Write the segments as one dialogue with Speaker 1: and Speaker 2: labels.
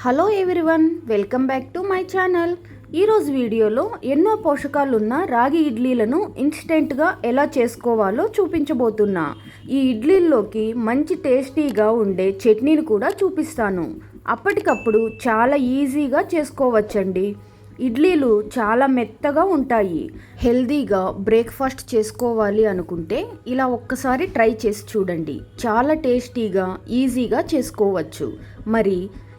Speaker 1: Hello everyone welcome back to my channel. ఈరోజు వీడియోలో ఎన్నో పోషకాలున్న రాగి ఇడ్లీలను ఇన్స్టెంట్గా ఎలా చేసుకోవాలో చూపించబోతున్నా. ఈ ఇడ్లీల్లోకి మంచి టేస్టీగా ఉండే చట్నీని కూడా చూపిస్తాను. అప్పటికప్పుడు చాలా ఈజీగా చేసుకోవచ్చండి. ఇడ్లీలు చాలా మెత్తగా ఉంటాయి. హెల్దీగా బ్రేక్ఫాస్ట్ చేసుకోవాలి అనుకుంటే ఇలా ఒక్కసారి ట్రై చేసి చూడండి. చాలా టేస్టీగా ఈజీగా చేసుకోవచ్చు. మరి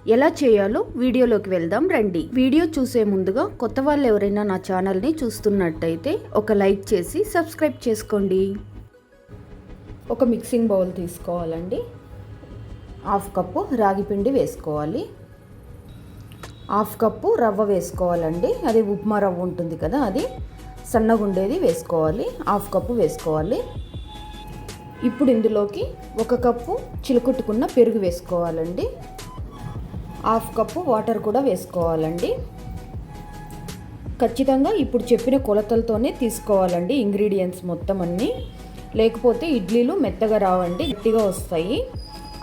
Speaker 1: ఎలా చేయాలో వీడియోలోకి వెళ్దాం రండి. వీడియో చూసే ముందుగా కొత్త వాళ్ళు ఎవరైనా నా ఛానల్ని చూస్తున్నట్టయితే ఒక లైక్ చేసి సబ్స్క్రైబ్ చేసుకోండి. ఒక మిక్సింగ్ బౌల్ తీసుకోవాలండి. హాఫ్ కప్పు రాగి పిండి వేసుకోవాలి. హాఫ్ కప్పు రవ్వ వేసుకోవాలండి. అది ఉప్మా రవ్వ ఉంటుంది కదా అది. సన్నగా ఉండేది వేసుకోవాలి. హాఫ్ కప్పు వేసుకోవాలి. ఇప్పుడు ఇందులోకి ఒక కప్పు చిలుకుట్టుకున్న పెరుగు వేసుకోవాలండి. హాఫ్ కప్పు వాటర్ కూడా వేసుకోవాలండి. ఖచ్చితంగా ఇప్పుడు చెప్పిన కొలతలతోనే తీసుకోవాలండి ఇంగ్రీడియంట్స్ మొత్తం అన్నీ. లేకపోతే ఇడ్లీలు మెత్తగా రావండి గట్టిగా వస్తాయి.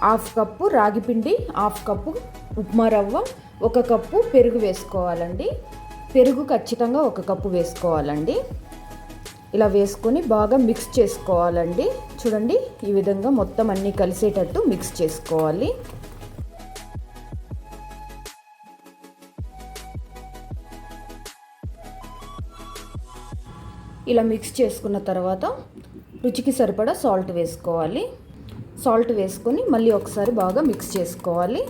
Speaker 1: హాఫ్ కప్పు రాగిపిండి హాఫ్ కప్పు ఉప్మా రవ్వ ఒక కప్పు పెరుగు వేసుకోవాలండి. పెరుగు ఖచ్చితంగా ఒక కప్పు వేసుకోవాలండి. ఇలా వేసుకొని బాగా మిక్స్ చేసుకోవాలండి. చూడండి ఈ విధంగా మొత్తం అన్నీ కలిసేటట్టు మిక్స్ చేసుకోవాలి. ఇలా మిక్స్ చేసుకున్న తర్వాత రుచికి సరిపడా సాల్ట్ వేసుకోవాలి. సాల్ట్ వేసుకొని మళ్ళీ ఒకసారి బాగా మిక్స్ చేసుకోవాలి.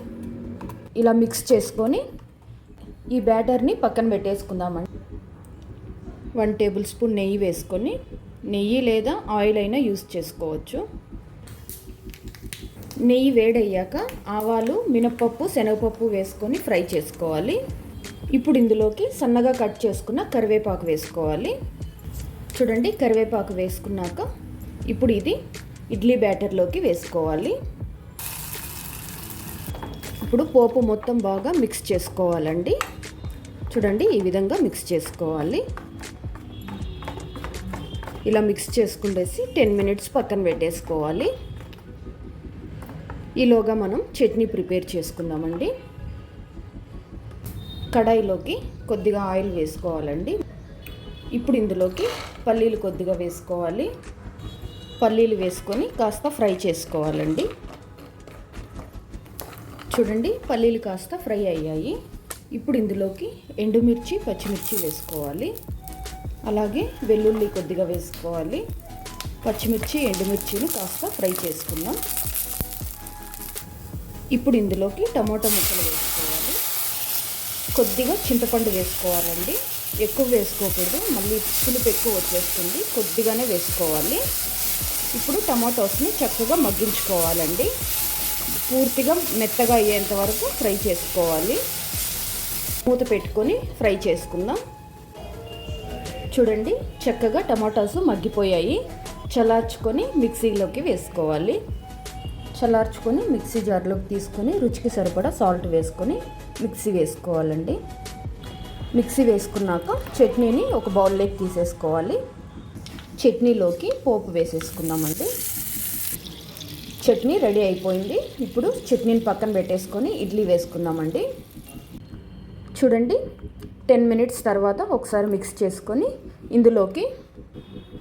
Speaker 1: ఇలా మిక్స్ చేసుకొని ఈ బ్యాటర్ని పక్కన పెట్టేసుకుందామండి. వన్ టేబుల్ స్పూన్ నెయ్యి వేసుకొని నెయ్యి లేదా ఆయిల్ అయినా యూస్ చేసుకోవచ్చు. నెయ్యి వేడయ్యాక ఆవాలు మినప్పప్పు శనగపప్పు వేసుకొని ఫ్రై చేసుకోవాలి. ఇప్పుడు ఇందులోకి సన్నగా కట్ చేసుకున్న కరివేపాకు వేసుకోవాలి. చూడండి కరివేపాకు వేసుకున్నాక ఇప్పుడు ఇది ఇడ్లీ బ్యాటర్లోకి వేసుకోవాలి. ఇప్పుడు పోపు మొత్తం బాగా మిక్స్ చేసుకోవాలండి. చూడండి ఈ విధంగా మిక్స్ చేసుకోవాలి. ఇలా మిక్స్ చేసుకుండేసి టెన్ మినిట్స్ పక్కన పెట్టేసుకోవాలి. ఈలోగా మనం చట్నీ ప్రిపేర్ చేసుకుందామండి. కడాయిలోకి కొద్దిగా ఆయిల్ వేసుకోవాలండి. ఇప్పుడు ఇందులోకి పల్లీలు కొద్దిగా వేసుకోవాలి. పల్లీలు వేసుకొని కాస్త ఫ్రై చేసుకోవాలండి. చూడండి పల్లీలు కాస్త ఫ్రై అయ్యాయి. ఇప్పుడు ఇందులోకి ఎండుమిర్చి పచ్చిమిర్చి వేసుకోవాలి. అలాగే వెల్లుల్లి కొద్దిగా వేసుకోవాలి. పచ్చిమిర్చి ఎండుమిర్చిని కాస్త ఫ్రై చేసుకుందాం. ఇప్పుడు ఇందులోకి టమాటా ముక్కలు వేసుకోవాలి. కొద్దిగా చింతపండు వేసుకోవాలండి. ఎక్కువ వేసుకోకూడదు. మళ్ళీ పులుపు ఎక్కువ వచ్చేస్తుంది. కొద్దిగానే వేసుకోవాలి. ఇప్పుడు టమాటోస్ని చక్కగా మగ్గించుకోవాలండి. పూర్తిగా మెత్తగా అయ్యేంత వరకు ఫ్రై చేసుకోవాలి. మూత పెట్టుకొని ఫ్రై చేసుకుందాం. చూడండి చక్కగా టమాటాస్ మగ్గిపోయాయి. చల్లార్చుకొని మిక్సీలోకి వేసుకోవాలి. చల్లార్చుకొని మిక్సీ జార్లోకి తీసుకొని రుచికి సరిపడా సాల్ట్ వేసుకొని మిక్సీ వేసుకోవాలండి. మిక్సీ వేసుకున్నాక చట్నీని ఒక బౌల్లోకి తీసేసుకోవాలి. చట్నీలోకి పోపు వేసేసుకుందామండి. చట్నీ రెడీ అయిపోయింది. ఇప్పుడు చట్నీని పక్కన పెట్టేసుకొని ఇడ్లీ వేసుకుందామండి. చూడండి టెన్ మినిట్స్ తర్వాత ఒకసారి మిక్స్ చేసుకొని ఇందులోకి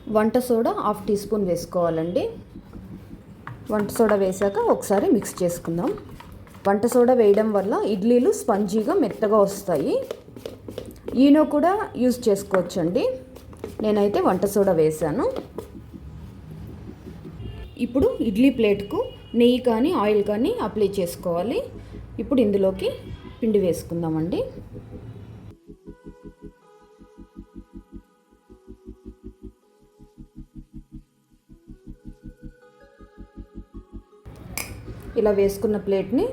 Speaker 1: వంట సోడా హాఫ్ టీ స్పూన్ వేసుకోవాలండి. వంట సోడా వేసాక ఒకసారి మిక్స్ చేసుకుందాం. వంట సోడా వేయడం వల్ల ఇడ్లీలు స్పంజీగా మెత్తగా వస్తాయి. ఈనో కూడా యూజ్ చేసుకోవచ్చండి. నేనైతే వంట సోడా వేసాను. ఇప్పుడు ఇడ్లీ ప్లేట్కు నెయ్యి కానీ ఆయిల్ కానీ అప్లై చేసుకోవాలి. ఇప్పుడు ఇందులోకి పిండి వేసుకుందామండి. ఇలా వేసుకున్న ప్లేట్ని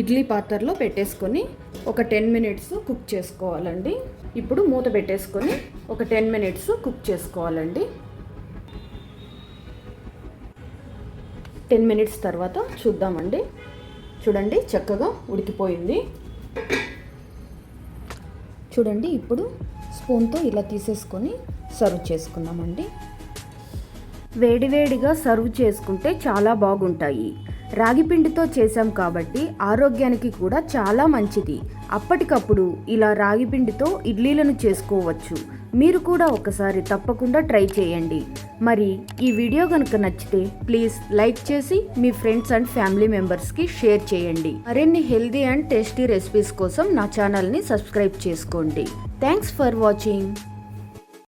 Speaker 1: ఇడ్లీ పాత్రలో పెట్టేసుకొని ఒక టెన్ మినిట్స్ కుక్ చేసుకోవాలండి. ఇప్పుడు మూత పెట్టేసుకొని ఒక టెన్ మినిట్స్ కుక్ చేసుకోవాలండి. టెన్ మినిట్స్ తర్వాత చూద్దామండి. చూడండి చక్కగా ఉడికిపోయింది. చూడండి ఇప్పుడు స్పూన్తో ఇలా తీసేసుకొని సర్వ్ చేసుకుందామండి. వేడివేడిగా సర్వ్ చేసుకుంటే చాలా బాగుంటాయి. రాగిపిండితో చేసాం కాబట్టి ఆరోగ్యానికి కూడా చాలా మంచిది. అప్పటికప్పుడు ఇలా రాగిపిండితో ఇడ్లీలను చేసుకోవచ్చు. మీరు కూడా ఒకసారి తప్పకుండా ట్రై చేయండి. మరి ఈ వీడియో కనుక నచ్చితే ప్లీజ్ లైక్ చేసి మీ ఫ్రెండ్స్ అండ్ ఫ్యామిలీ మెంబర్స్కి షేర్ చేయండి. మరిన్ని హెల్దీ అండ్ టేస్టీ రెసిపీస్ కోసం నా ఛానల్ని సబ్స్క్రైబ్ చేసుకోండి. Thanks for watching.